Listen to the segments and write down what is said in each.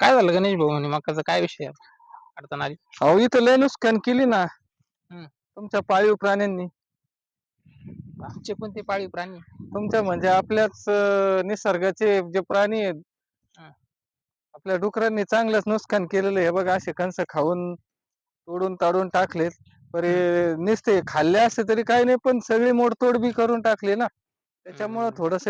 काय झालं गणेश भाऊ म्हणे मकाचा काय विषय आहे? अडचण आली. अहो इथं लय नुकसान केली ना. हम्म. तुमच्या पाळीव प्राण्यांनी. आमचे पण ते पाळीव प्राणी? तुमच्या म्हणजे आपल्याच अं, निसर्गाचे जे प्राणी आहेत. हा. आपल्या डुकरांनी चांगलंच नुकसान केलेलं आहे. बघा असे कंस खाऊन तोडून ताडून टाकलेत. बरे निसते खाल्ले असते तरी काही नाही पण सगळी मोडतोड बी करून टाकली ना. त्याच्यामुळं हम्म. थोडस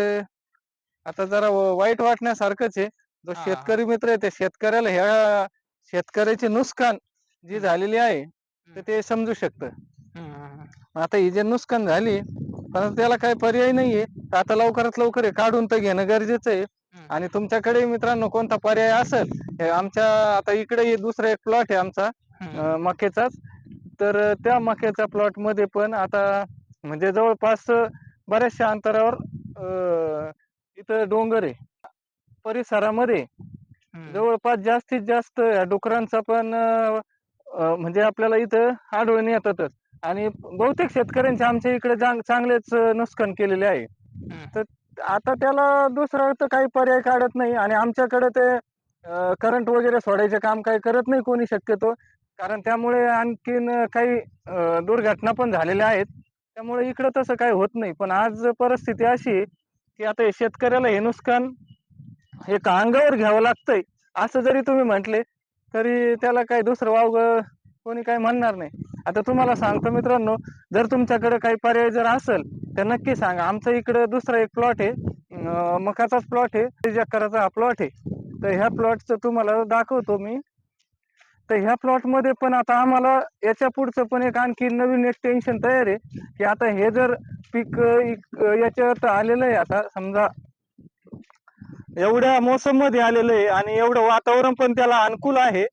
आता जरा व- वाईट वाटण्यासारखंच आहे. जो हा, हा. शेतकरी मित्र आहे त्या शेतकऱ्याला ह्या शेतकऱ्याचे नुकसान जी हम्म. झालेली आहे तर ते समजू शकतं हम्म. आता ही जे नुकसान झाली पण त्याला काही पर्याय नाहीये तर आता लवकरात लवकर हे काढून तर घेणं गरजेचं आहे हम्म. आणि तुमच्याकडे मित्रांनो कोणता पर्याय असेल हे आमच्या आता इकडे हे दुसरा एक प्लॉट आहे आमचा हम्म. अं, मक्याचाच तर त्या मक्याच्या प्लॉटमध्ये पण आता म्हणजे जवळपास बऱ्याचशा अंतरावर अं, इथं डोंगर आहे परिसरामध्ये. जवळपास जास्तीत जास्त या डुकरांचा पण म्हणजे आपल्याला इथं आढळून येतातच. आणि बहुतेक शेतकऱ्यांचे आमच्या इकडे चांग- चांगलेच नुकसान केलेले आहे. तर आता त्याला दुसरा तर काही पर्याय काढत नाही आणि आमच्याकडे ते करंट वगैरे सोडायचे काम काही करत नाही कोणी शक्यतो. कारण त्यामुळे आणखीन काही दुर्घटना पण झालेल्या आहेत. त्यामुळे इकडं तसं काही होत नाही. पण आज परिस्थिती अशी की आता शेतकऱ्याला हे नुकसान हे अंगावर घ्यावं लागतंय. असं जरी तुम्ही म्हटले तरी त्याला काही दुसरं वावग कोणी काही म्हणणार नाही. आता तुम्हाला सांगतो मित्रांनो जर तुमच्याकडे काही पर्याय जर असेल तर नक्की सांगा. आमचं इकडे दुसरा एक प्लॉट आहे. मकाचाच प्लॉट आहे. तीस हा प्लॉट आहे. तर ह्या प्लॉटचं तुम्हाला दाखवतो मी. तर ह्या प्लॉटमध्ये पण आता आम्हाला याच्या पुढचं पण एक आणखी नवीन एक टेन्शन तयार आहे. की आता हे जर पीक याच्यावर आलेलं आहे आता समजा एवढ्या मोसममध्ये आलेलं आहे आणि एवढं वातावरण पण त्याला अनुकूल आहे.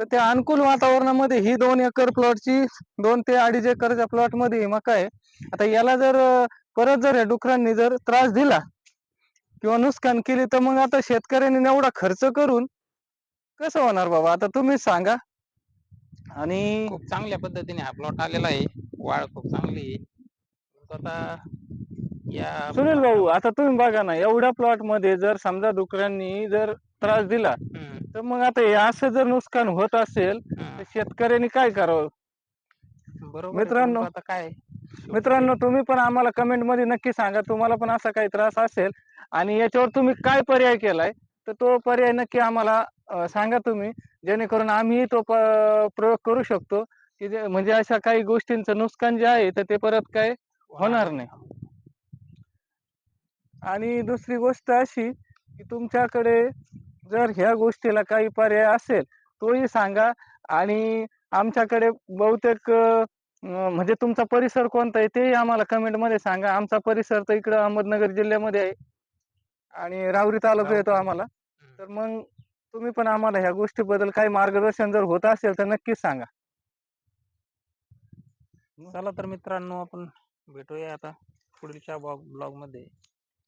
तर त्या अनुकूल वातावरणामध्ये ही दोन एकर प्लॉटची दोन ते अडीच एकरच्या प्लॉटमध्ये मका आहे. आता याला जर परत जर या डुकरांनी जर त्रास दिला किंवा नुकसान केली तर मग आता शेतकऱ्यांनी एवढा खर्च करून कसं होणार बाबा? आता तुम्हीच सांगा. आणि खूप चांगल्या पद्धतीने हा प्लॉट आलेला आहे. वाढ खूप चांगली आहे. आता या सुनील भाऊ आता तुम्ही बघा ना एवढ्या प्लॉटमध्ये जर समजा डुकरांनी जर त्रास दिला हम्म. तर मग आता हे असं जर नुकसान होत असेल तर. शेतकऱ्यांनी काय करावं? बरोबर आहे, मित्रांनो, आता काय? मित्रांनो तुम्ही पण आम्हाला कमेंटमध्ये नक्की सांगा तुम्हाला पण असा काही त्रास असेल आणि याच्यावर तुम्ही काय पर्याय केलाय तर तो पर्याय नक्की आम्हाला अं, सांगा तुम्ही जेणेकरून आम्ही तो प- प्रयोग करू शकतो की जे- म्हणजे अशा काही गोष्टींचं नुकसान जे आहे तर ते परत काय होणार नाही. आणि दुसरी गोष्ट अशी की तुमच्याकडे जर ह्या गोष्टीला काही पर्याय असेल तोही सांगा. आणि आमच्याकडे बहुतेक म्हणजे तुमचा परिसर कोणता आहे तेही आम्हाला कमेंटमध्ये सांगा. आमचा परिसर तर इकडं अहमदनगर जिल्ह्यामध्ये आहे. आणि रावरी तालुका येतो. आम्हाला. तर मग तुम्ही पण आम्हाला ह्या गोष्टीबद्दल काही मार्गदर्शन जर होत असेल तर नक्कीच सांगा. चला तर मित्रांनो आपण भेटूया आता पुढच्या ब्लॉगमध्ये